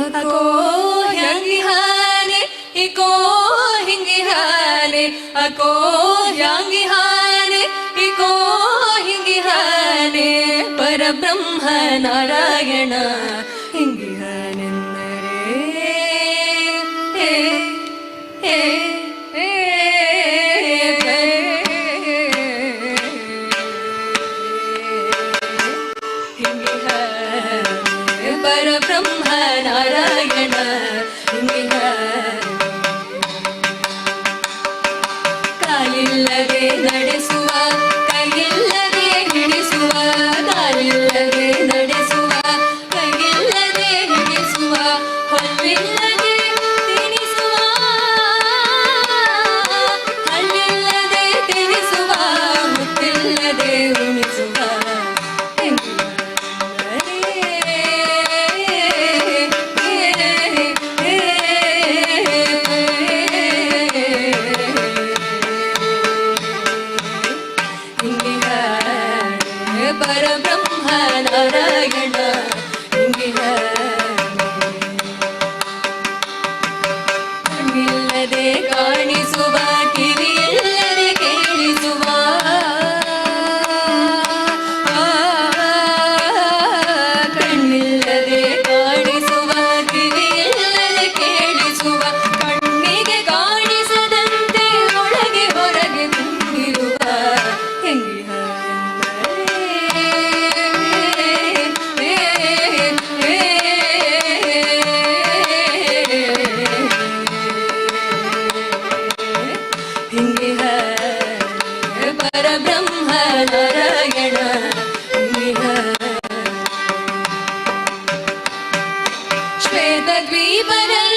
അകോ യങ്ങിഹാനെ ഇകോ ഹിങ്ങിഹാനെ അകോ യങ്ങിഹാനെ ഇകോ ഹിങ്ങിഹാനെ പരബ്രഹ്മ നാരായണ ഹിങ്ങിഹാനെ பரபிரம்ம நாராயணா. श्वेतद्वीपन